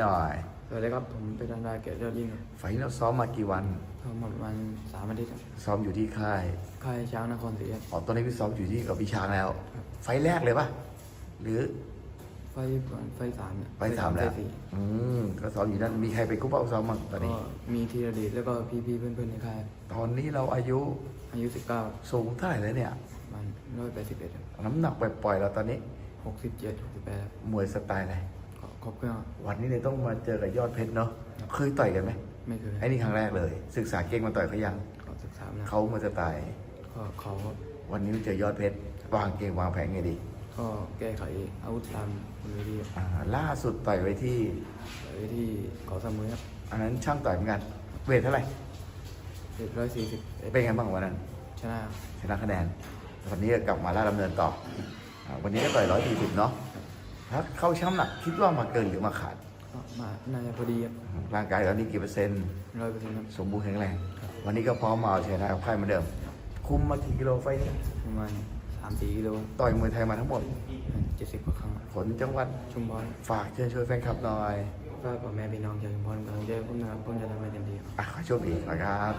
หน่อยสวัสดีครับ ผมเป็นดันดาเกียรติยอดยิ่งครับไฟล์เราซ้อมมากี่วันเข้ามาประมาณสามอาทิตย์ครับซ้อมอยู่ที่ค่ายค่ายช้างนครศรีครับ อ๋อตอนนี้พี่ซ้อมอยู่ที่กับพี่ช้างแล้ว ไฟล์แรกเลยปะหรือไฟก่อนไฟสามเนี่ยไฟล์สามแล้วไฟสี่อืมก็ซ้อมอยู่นั่นมีใครเป็นกู้เป้าซ้อมบ้างตอนนี้ ก็มีธีรเดชแล้วก็พี่ๆเพื่อนๆในค่ายตอนนี้เราอายุอายุสิบเก้าสูงเท่าไหร่แล้วเนี่ย ประมาณร้อยแปดสิบเอ็ดน้ำหนักปล่อยๆเราตอนนี้ หกสิบเจ็ดหกสิบแปดมวยสไตล์อะไรก็ ครบเครื่องครับวันนี้เลยต้องมาเจอกับยอดเพชรเนาะเคยต่อยกันไหมไม่เคยไอ้นี่ครั้งแรกเลย ศึกษาเก่งมาต่อยเขายังก็ศึกษานะเขามาสไตล์ก็เขาก็วันนี้เจอยอดเพชรวางเกมวางแผนไงดี ก็แก้ไขอาวุธตามคนวิธีอ่าล่าสุดต่อยไว้ที่ไปที่เกาะสมุยครับอันนั้นช่างต่อยเหมือนกัน เวทเท่าไหร่เจ็ดร้อยสี่สิบเป็นไงบ้างวันนั้น ชนะชนะคะแนนวันนี้ก็กลับมาล่าดำเนินต่ออ่าวันนี้ก็ต่อยร้อยสี่สิบเนาะ ถ้าเข้าช่ำหนักคิดว่ามาเกินหรือมาขาด ก็มาน่าจะพอดีครับร่างกายตอนนี้กี่เปอร์เซ็นต์ ร้อยเปอร์เซ็นต์ครับสมบูรณ์แข็งแรง วันนี้ก็พร้อมมาเอาชนะกับค่ายเหมือนเดิม คุมมากี่กิโลไฟล์นี้ประมาณสามสี่กิโลต่อยมวยไทยมาทั้งหมด เจ็ดสิบกว่าครั้งครับผลจังหวัด ชุมพรฝากเชิญชวนแฟนคลับหน่อย ก็กับแม่พี่น้องชาวชุมพรกำลังใจผมนะครับผมจะทำให้เต็มที่ครับ อะขอโชคดีนะครับ